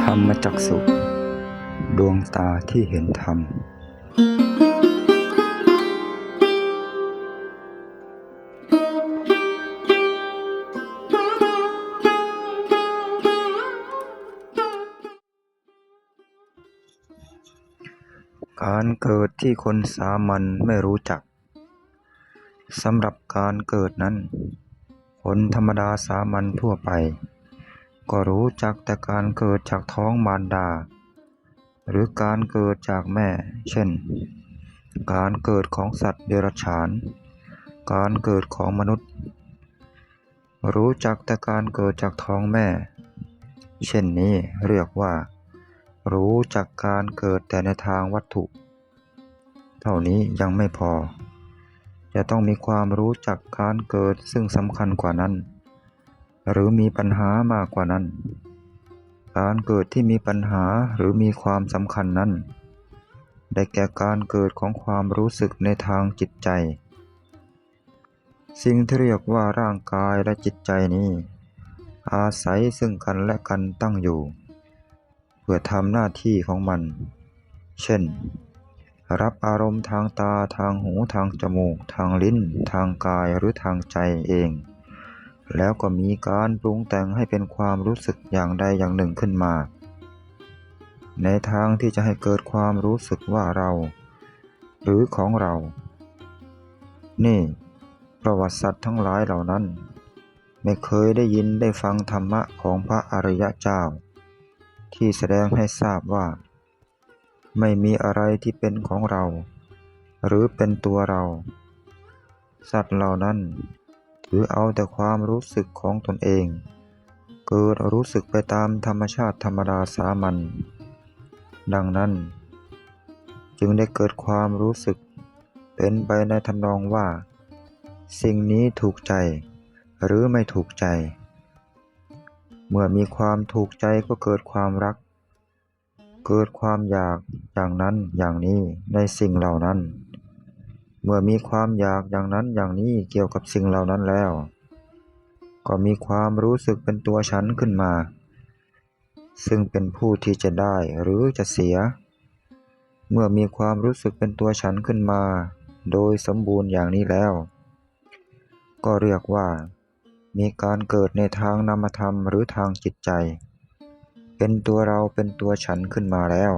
ธรรมจักสุดวงตาที่เห็นธรรม การเกิดที่คนสามัญไม่รู้จักสำหรับการเกิดนั้น คนธรรมดาสามัญทั่วไป ก็รู้จักแต่การเกิดจากท้องมารดา หรือการเกิดจากแม่ เช่น การเกิดของสัตว์เดรัจฉาน การเกิดของมนุษย์ รู้จักแต่การเกิดจากท้องแม่ เช่นนี้เรียกว่า รู้จักการเกิดแต่ในทางวัตถุ เท่านี้ยังไม่พอ จะต้องมีความรู้จักการเกิดซึ่งสำคัญกว่านั้น หรือมีปัญหามากกว่านั้น การเกิดที่มีปัญหาหรือมีความสำคัญนั้น ได้แก่การเกิดของความรู้สึกในทางจิตใจ สิ่งที่เรียกว่าร่างกายและจิตใจนี้ อาศัยซึ่งกันและกันตั้งอยู่ เพื่อทำหน้าที่ของมัน เช่นรับอารมณ์ทางตาทางหูทางจมูก ทางลิ้น ทางกายหรือทางใจเอง แล้วก็มีการปรุงแต่งให้เป็นความรู้สึกอย่างใดอย่างหนึ่งขึ้นมา ในทางที่จะให้เกิดความรู้สึกว่าเรา หรือของเรา นี่ ประวัติศาสตร์ทั้งหลายเหล่านั้น ไม่เคยได้ยินได้ฟังธรรมะของพระอริยะเจ้า ที่แสดงให้ทราบว่า ไม่มีอะไรที่เป็นของเรา หรือเป็นตัวเรา สัตว์เหล่านั้น ถือเอาแต่ความรู้สึกของตนเอง เกิดรู้สึกไปตามธรรมชาติธรรมดาสามัญดังนั้น จึงได้เกิดความรู้สึก เป็นไปในทำนองว่า สิ่งนี้ถูกใจ หรือไม่ถูกใจ เมื่อมีความถูกใจก็เกิดความรัก เกิดความอยากอย่างนั้นอย่างนี้ในสิ่งเหล่านั้น เมื่อมีความอยากอย่างนั้นอย่างนี้เกี่ยวกับสิ่งเหล่านั้นแล้ว ก็มีความรู้สึกเป็นตัวฉันขึ้นมา ซึ่งเป็นผู้ที่จะได้หรือจะเสีย เมื่อมีความรู้สึกเป็นตัวฉันขึ้นมา โดยสมบูรณ์อย่างนี้แล้ว ก็เรียกว่า มีการเกิดในทางนามธรรมหรือทางจิตใจ เป็นตัวเราเป็นตัวฉันขึ้นมาแล้ว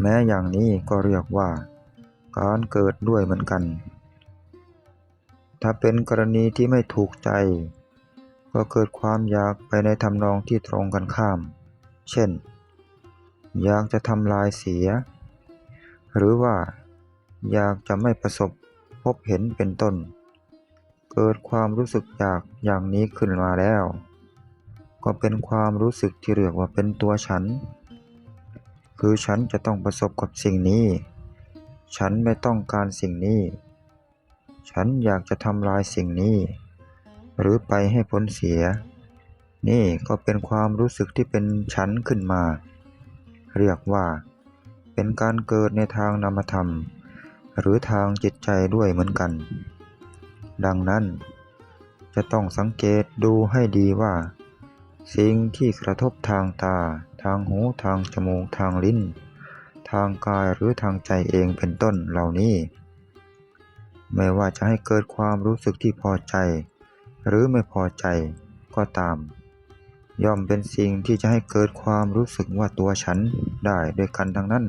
แม้อย่างนี้ก็เรียกว่า การเกิดด้วยเหมือนกัน ถ้าเป็นกรณีที่ไม่ถูกใจ ก็เกิดความอยากไปในทำนองที่ตรงกันข้าม เช่น อยากจะทำลายเสีย หรือว่าอยากจะไม่ประสบพบเห็นเป็นต้น เกิดความรู้สึกอยากอย่างนี้ขึ้นมาแล้ว ก็เป็นความรู้สึกที่เรียกว่าเป็นตัวฉัน คือฉันจะต้องประสบกับสิ่งนี้ ฉันไม่ต้องการสิ่งนี้ ฉันอยากจะทำลายสิ่งนี้ หรือไปให้พ้นเสีย นี่ก็เป็นความรู้สึกที่เป็นฉันขึ้นมา เรียกว่า เป็นการเกิดในทางนามธรรม หรือทางจิตใจด้วยเหมือนกัน ดังนั้น จะต้องสังเกตดูให้ดีว่า สิ่งที่กระทบทางตา ทางหู ทางจมูก ทางลิ้น ทางกายหรือทางใจเองเป็นต้นเหล่านี้ ไม่ว่าจะให้เกิดความรู้สึกที่พอใจ หรือไม่พอใจก็ตาม ย่อมเป็นสิ่งที่จะให้เกิดความรู้สึกว่าตัวฉันได้ด้วยกันทั้งนั้น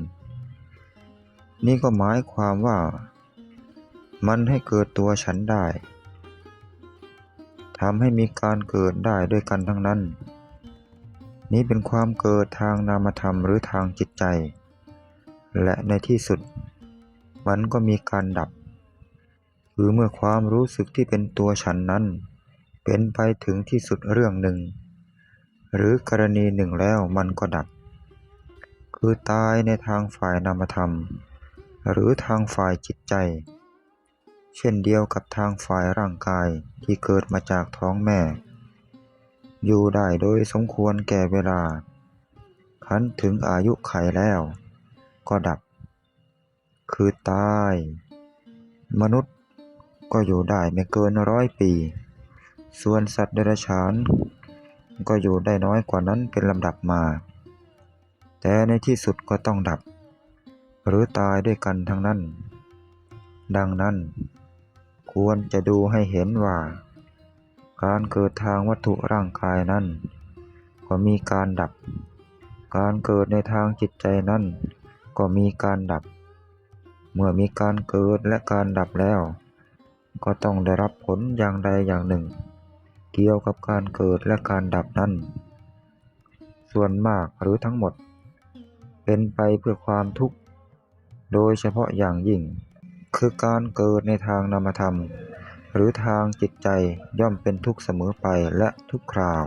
นี่ก็หมายความว่า มันให้เกิดตัวฉันได้ทำให้มีการเกิดได้ด้วยกันทั้งนั้น นี้เป็นความเกิดทางนามธรรมหรือทางจิตใจ และในที่สุด มันก็มีการดับ คือเมื่อความรู้สึกที่เป็นตัวฉันนั้น เป็นไปถึงที่สุดเรื่องหนึ่ง หรือกรณีหนึ่งแล้วมันก็ดับ คือตายในทางฝ่ายนามธรรม หรือทางฝ่ายจิตใจ เช่นเดียวกับทางฝ่ายร่างกายที่เกิดมาจากท้องแม่ อยู่ได้โดยสมควรแก่เวลาคันถึงอายุไขแล้ว ก็ดับ คือตาย มนุษย์ก็อยู่ได้ไม่เกินร้อยปี ส่วนสัตว์เดรัจฉาน ก็อยู่ได้น้อยกว่านั้นเป็นลำดับมา แต่ในที่สุดก็ต้องดับ หรือตายด้วยกันทั้งนั้น ดังนั้น ควรจะดูให้เห็นว่า การเกิดทางวัตถุร่างกายนั้น ก็มีการดับ การเกิดในทางจิตใจนั้น ก็มีการดับ เมื่อมีการเกิดและการดับแล้ว ก็ต้องได้รับผลอย่างใดอย่างหนึ่ง เกี่ยวกับการเกิดและการดับนั้น ส่วนมากหรือทั้งหมด เป็นไปเพื่อความทุกข์ โดยเฉพาะอย่างยิ่ง คือการเกิดในทางนามธรรม หรือทางจิตใจย่อมเป็นทุกข์เสมอไปและทุกคราว